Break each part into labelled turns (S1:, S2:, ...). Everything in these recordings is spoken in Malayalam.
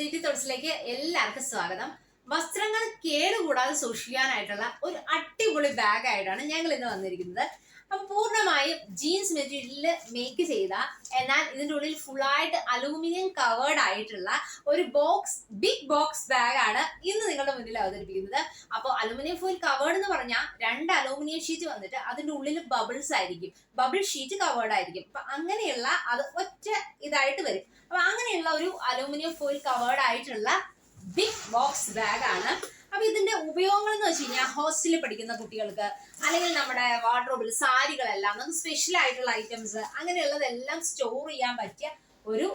S1: സ്ലീറ്റി തോട്ട്സിലേക്ക് എല്ലാവർക്കും സ്വാഗതം. വസ്ത്രങ്ങൾ കേടുകൂടാതെ സൂക്ഷിക്കാനായിട്ടുള്ള ഒരു അടിപൊളി ബാഗ് ആയിട്ടാണ് ഞങ്ങൾ ഇന്ന് വന്നിരിക്കുന്നത്. അപ്പം പൂർണമായും ജീൻസ് മെറ്റീരിയലിൽ മേക്ക് ചെയ്ത എന്നാൽ ഇതിന്റെ ഉള്ളിൽ ഫുൾ ആയിട്ട് അലൂമിനിയം കവേർഡ് ആയിട്ടുള്ള ഒരു ബോക്സ് ബിഗ് ബോക്സ് ബാഗ് ആണ് ഇന്ന് നിങ്ങളുടെ മുന്നിൽ അവതരിപ്പിക്കുന്നത്. അപ്പോൾ അലൂമിനിയം ഫോയിൽ കവേർഡ് എന്ന് പറഞ്ഞാൽ രണ്ട് അലൂമിനിയം ഷീറ്റ് വന്നിട്ട് അതിന്റെ ഉള്ളിൽ ബബിൾസ് ആയിരിക്കും. ബബിൾ ഷീറ്റ് കവേർഡ് ആയിരിക്കും. അപ്പൊ അങ്ങനെയുള്ള അത് ഒറ്റ ഇതായിട്ട് വരും. അപ്പൊ അങ്ങനെയുള്ള ഒരു അലൂമിനിയം ഫോയിൽ കവേർഡ് ആയിട്ടുള്ള ബിഗ് ബോക്സ് ബാഗ് ആണ് അപ്പൊ ഇതിന്റെ ഉപയോഗങ്ങൾ എന്ന് വെച്ച് കഴിഞ്ഞാൽ ഹോസ്റ്റലിൽ പഠിക്കുന്ന കുട്ടികൾക്ക് അല്ലെങ്കിൽ നമ്മുടെ വാർഡ്രോബിൽ സാരികളെല്ലാം നമുക്ക് സ്പെഷ്യൽ ആയിട്ടുള്ള ഐറ്റംസ് അങ്ങനെയുള്ളതെല്ലാം സ്റ്റോർ ചെയ്യാൻ പറ്റിയ ഒരു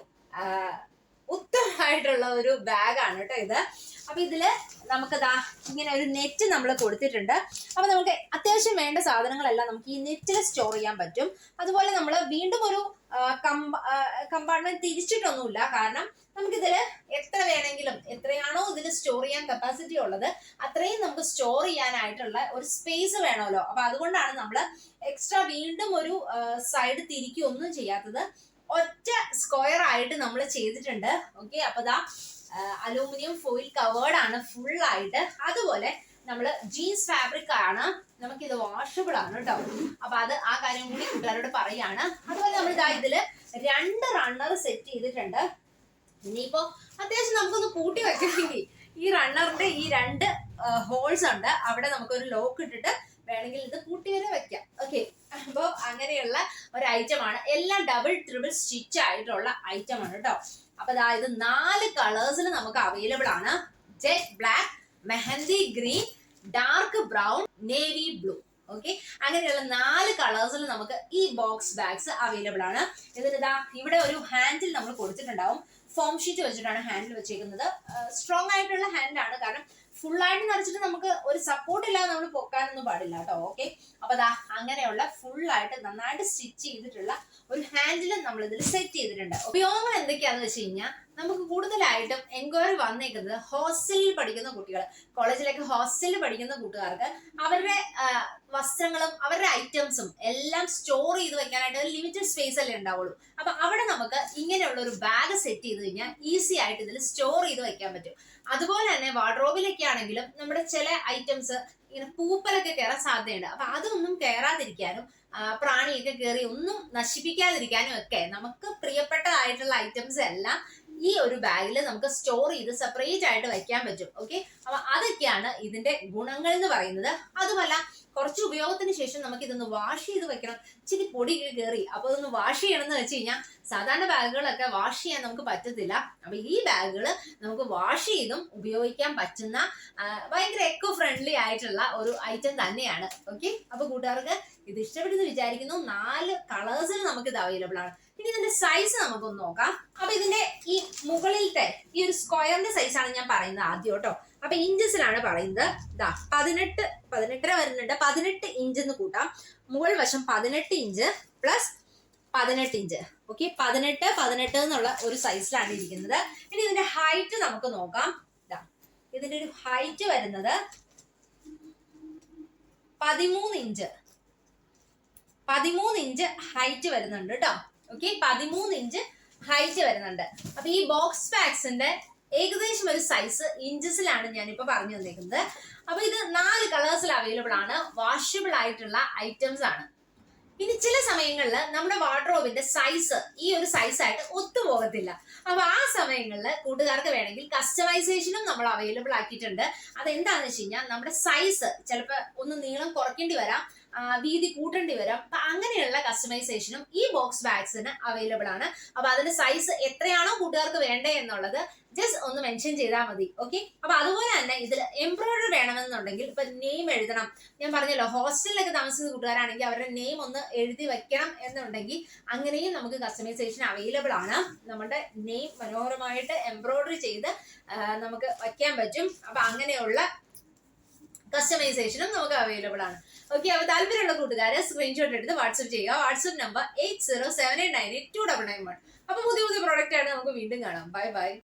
S1: ഉത്തമമായിട്ടുള്ള ഒരു ബാഗാണ് കേട്ടോ ഇത്. അപ്പൊ ഇതിൽ നമുക്ക് ദാ ഇങ്ങനെ ഒരു നെറ്റ് നമ്മൾ കൊടുത്തിട്ടുണ്ട്. അപ്പൊ നമുക്ക് അത്യാവശ്യം വേണ്ട സാധനങ്ങളെല്ലാം നമുക്ക് ഈ നെറ്റിൽ സ്റ്റോർ ചെയ്യാൻ പറ്റും. അതുപോലെ നമ്മൾ വീണ്ടും ഒരു കമ്പാർട്ട്മെന്റ് തിരിച്ചിട്ടൊന്നുമില്ല. കാരണം നമുക്കിതിൽ എത്ര സ്റ്റോർ ചെയ്യാൻ കപ്പാസിറ്റി ഉള്ളത് അത്രയും നമുക്ക് സ്റ്റോർ ചെയ്യാനായിട്ടുള്ള ഒരു സ്പേസ് വേണമല്ലോ. അപ്പൊ അതുകൊണ്ടാണ് നമ്മൾ എക്സ്ട്രാ വീണ്ടും ഒരു സൈഡ് തിരിക്കുകയൊന്നും ചെയ്യാത്തത്. ഒറ്റ സ്ക്വയർ ആയിട്ട് നമ്മൾ ചെയ്തിട്ടുണ്ട്. ഓക്കെ അപ്പൊ ദാ അലൂമിനിയം ഫോയിൽ കവേർഡ് ആണ് ഫുൾ ആയിട്ട്. അതുപോലെ നമ്മൾ ജീൻസ് ഫാബ്രിക് ആണ്. നമുക്കിത് വാഷബിൾ ആണ് കേട്ടോ അപ്പൊ അത് ആ കാര്യം കൂടി കൂട്ടുകാരോട് പറയാണ്. അതുപോലെ നമ്മൾ ഇതാ ഇതിൽ രണ്ട് റണ്ണർ സെറ്റ് ചെയ്തിട്ടുണ്ട്. ഇനിയിപ്പോ അത്യാവശ്യം നമുക്കൊന്ന് കൂട്ടി വെക്കണമെങ്കിൽ ഈ റണ്ണറിന്റെ ഈ രണ്ട് ഹോൾസ് ഉണ്ട്. അവിടെ നമുക്ക് ഒരു ലോക്ക് ഇട്ടിട്ട് വേണമെങ്കിൽ ഇത് കൂട്ടി വരെ വെക്കാം. ഓക്കെ അപ്പോൾ അങ്ങനെയുള്ള ഒരു ഐറ്റം ആണ്. എല്ലാം ഡബിൾ ട്രിപ്പിൾ സ്റ്റിച്ച് ആയിട്ടുള്ള ഐറ്റം ആണ് കേട്ടോ അപ്പൊ അതായത് നാല് കളേഴ്സിൽ നമുക്ക് അവൈലബിൾ ആണ്. Jet black mehndi green dark brown navy blue okay അങ്ങനെയുള്ള നാല് കളേഴ്സിൽ നമുക്ക് ഈ ബോക്സ് ബാഗ്സ് അവൈലബിൾ ആണ്. ഇതിന് ഇതാ ഇവിടെ ഒരു ഹാൻഡിൽ നമ്മൾ കൊടുത്തിട്ടുണ്ടാവും. ഫോം ഷീറ്റ് വെച്ചിട്ടാണ് ഹാൻഡിൽ വെച്ചേക്കുന്നത്. സ്ട്രോങ് ആയിട്ടുള്ള ഹാൻഡാണ് കാരണം ഫുൾ ആയിട്ട് നിറച്ചിട്ട് നമുക്ക് ഒരു സപ്പോർട്ട് ഇല്ലാതെ നമ്മൾ പൊക്കാനൊന്നും പാടില്ല കേട്ടോ ഓക്കെ അപ്പൊ അതാ അങ്ങനെയുള്ള ഫുൾ ആയിട്ട് നന്നായിട്ട് സ്റ്റിച്ച് ചെയ്തിട്ടുള്ള ഒരു ഹാൻഡിൽ നമ്മൾ ഇതിൽ സെറ്റ് ചെയ്തിട്ടുണ്ട്. ഉപയോഗങ്ങൾ എന്തൊക്കെയാന്ന് വെച്ച് കഴിഞ്ഞാൽ നമുക്ക് കൂടുതലായിട്ടും എൻക്വയറി വന്നേക്കുന്നത് ഹോസ്റ്റലിൽ പഠിക്കുന്ന കുട്ടികൾ കോളേജിലേക്ക് ഹോസ്റ്റലിൽ പഠിക്കുന്ന കൂട്ടുകാർക്ക് അവരുടെ വസ്ത്രങ്ങളും അവരുടെ ഐറ്റംസും എല്ലാം സ്റ്റോർ ചെയ്ത് വെക്കാനായിട്ട് ലിമിറ്റഡ് സ്പേസ് അല്ലേ ഉണ്ടാവുള്ളൂ. അപ്പൊ അവിടെ നമുക്ക് ഇങ്ങനെയുള്ള ഒരു ബാഗ് സെറ്റ് ചെയ്ത് കഴിഞ്ഞാൽ ഈസി ആയിട്ട് ഇതിൽ സ്റ്റോർ ചെയ്ത് വെക്കാൻ പറ്റും. അതുപോലെ തന്നെ വാർഡ്രോബിലൊക്കെ ആണെങ്കിലും നമ്മുടെ ചില ഐറ്റംസ് ഇങ്ങനെ പൂപ്പലൊക്കെ കയറാൻ സാധ്യതയുണ്ട്. അപ്പൊ അതൊന്നും കയറാതിരിക്കാനും പ്രാണിയൊക്കെ കയറി ഒന്നും നശിപ്പിക്കാതിരിക്കാനും ഒക്കെ നമുക്ക് പ്രിയപ്പെട്ടതായിട്ടുള്ള ഐറ്റംസ് എല്ലാം ഈ ഒരു ബാഗിൽ നമുക്ക് സ്റ്റോർ ചെയ്ത് സെപ്പറേറ്റ് ആയിട്ട് വയ്ക്കാൻ പറ്റും. ഓക്കെ അപ്പൊ അതൊക്കെയാണ് ഇതിന്റെ ഗുണങ്ങൾ എന്ന് പറയുന്നത്. അതുമല്ല കുറച്ച് ഉപയോഗത്തിന് ശേഷം നമുക്ക് ഇതൊന്ന് വാഷ് ചെയ്ത് വെക്കണം. ഇച്ചിരി പൊടി കയറി. അപ്പൊ ഇതൊന്ന് വാഷ് ചെയ്യണം എന്ന് വെച്ച് കഴിഞ്ഞാൽ സാധാരണ ബാഗുകളൊക്കെ വാഷ് ചെയ്യാൻ നമുക്ക് പറ്റത്തില്ല. അപ്പൊ ഈ ബാഗുകൾ നമുക്ക് വാഷ് ചെയ്തും ഉപയോഗിക്കാൻ പറ്റുന്ന ഭയങ്കര എക്കോ ഫ്രണ്ട്ലി ആയിട്ടുള്ള ഒരു ഐറ്റം തന്നെയാണ്. ഓക്കെ അപ്പൊ കൂട്ടുകാർക്ക് ഇത് ഇഷ്ടപ്പെടുന്ന വിചാരിക്കുന്നു. നാല് കളേഴ്സിൽ നമുക്ക് ഇത് അവൈലബിൾ ആണ്. ഇനി ഇതിന്റെ സൈസ് നമുക്കൊന്ന് നോക്കാം. അപ്പൊ ഇതിന്റെ ഈ മുകളിലത്തെ ഈ ഒരു സ്ക്വയറിന്റെ സൈസ് ആണ് ഞാൻ പറയുന്നത് ആദ്യം കേട്ടോ. അപ്പൊ ഇഞ്ചസിലാണ് പറയുന്നത്. ഇതാ പതിനെട്ട് പതിനെട്ടര വരുന്നുണ്ട്. പതിനെട്ട് ഇഞ്ച് എന്ന് കൂട്ടാം. മുകൾ വശം പതിനെട്ട് ഇഞ്ച് പ്ലസ് പതിനെട്ട് ഇഞ്ച് ഓക്കെ പതിനെട്ട് പതിനെട്ട് എന്നുള്ള ഒരു സൈസിലാണ് ഇരിക്കുന്നത്. ഇനി ഇതിന്റെ ഹൈറ്റ് നമുക്ക് നോക്കാം. ഇതാ ഇതിന്റെ ഒരു ഹൈറ്റ് വരുന്നത് പതിമൂന്ന് ഇഞ്ച് പതിമൂന്ന് ഇഞ്ച് ഹൈറ്റ് വരുന്നുണ്ട് കേട്ടോ ഓക്കെ പതിമൂന്ന് ഇഞ്ച് ഹൈറ്റ് വരുന്നുണ്ട്. അപ്പൊ ഈ ബോക്സ് പാക്സിന്റെ ഏകദേശം ഒരു സൈസ് ഇഞ്ചസിലാണ് ഞാനിപ്പോ പറഞ്ഞു തന്നേക്കുന്നത് അപ്പൊ ഇത് നാല് കളേഴ്സിൽ അവൈലബിൾ ആണ്. വാഷബിൾ ആയിട്ടുള്ള ഐറ്റംസ് ആണ്. ഇനി ചില സമയങ്ങളിൽ നമ്മുടെ വാർഡ്രോബിന്റെ സൈസ് ഈ ഒരു സൈസ് ആയിട്ട് ഒത്തുപോകത്തില്ല. അപ്പൊ ആ സമയങ്ങളിൽ കൂട്ടുകാർക്ക് വേണമെങ്കിൽ കസ്റ്റമൈസേഷനും നമ്മൾ അവൈലബിൾ ആക്കിയിട്ടുണ്ട്. അതെന്താണെന്ന് വെച്ച് കഴിഞ്ഞാൽ നമ്മുടെ സൈസ് ചിലപ്പോൾ ഒന്ന് നീളം കുറയ്ക്കേണ്ടി വരാം. വീതി കൂട്ടേണ്ടി വരാം. അപ്പൊ അങ്ങനെയുള്ള കസ്റ്റമൈസേഷനും ഈ ബോക്സ് ബാഗ്സിന് അവൈലബിൾ ആണ്. അപ്പൊ അതിന്റെ സൈസ് എത്രയാണോ കൂട്ടുകാർക്ക് വേണ്ടേ എന്നുള്ളത് ജസ്റ്റ് ഒന്ന് മെൻഷൻ ചെയ്താൽ മതി. ഓക്കെ അപ്പൊ അതുപോലെ തന്നെ ഇതിൽ എംബ്രോയിഡറി വേണമെന്നുണ്ടെങ്കിൽ ഇപ്പൊ നെയിം എഴുതണം. ഞാൻ പറഞ്ഞല്ലോ ഹോസ്റ്റലിലൊക്കെ താമസിക്കുന്ന കൂട്ടുകാരാണെങ്കിൽ അവരുടെ നെയിം ഒന്ന് എഴുതി വെക്കണം എന്നുണ്ടെങ്കിൽ അങ്ങനെയും നമുക്ക് കസ്റ്റമൈസേഷൻ അവൈലബിൾ ആണ്. നമ്മുടെ നെയിം മനോഹരമായിട്ട് എംബ്രോയിഡറി ചെയ്ത് നമുക്ക് വയ്ക്കാൻ പറ്റും. അപ്പൊ അങ്ങനെയുള്ള കസ്റ്റമൈസേഷനും നമുക്ക് അവൈലബിൾ ആണ്. ഓക്കെ അപ്പൊ താല്പര്യമുള്ള കൂട്ടുകാരെ സ്ക്രീൻഷോട്ട് എടുത്ത് വാട്സ്ആപ്പ് ചെയ്യുക. WhatsApp number eight zero seven eight nine eight two double nine one അപ്പൊ പുതിയ പുതിയ പ്രോഡക്റ്റ് ആണ് നമുക്ക് വീണ്ടും കാണാം. Bye bye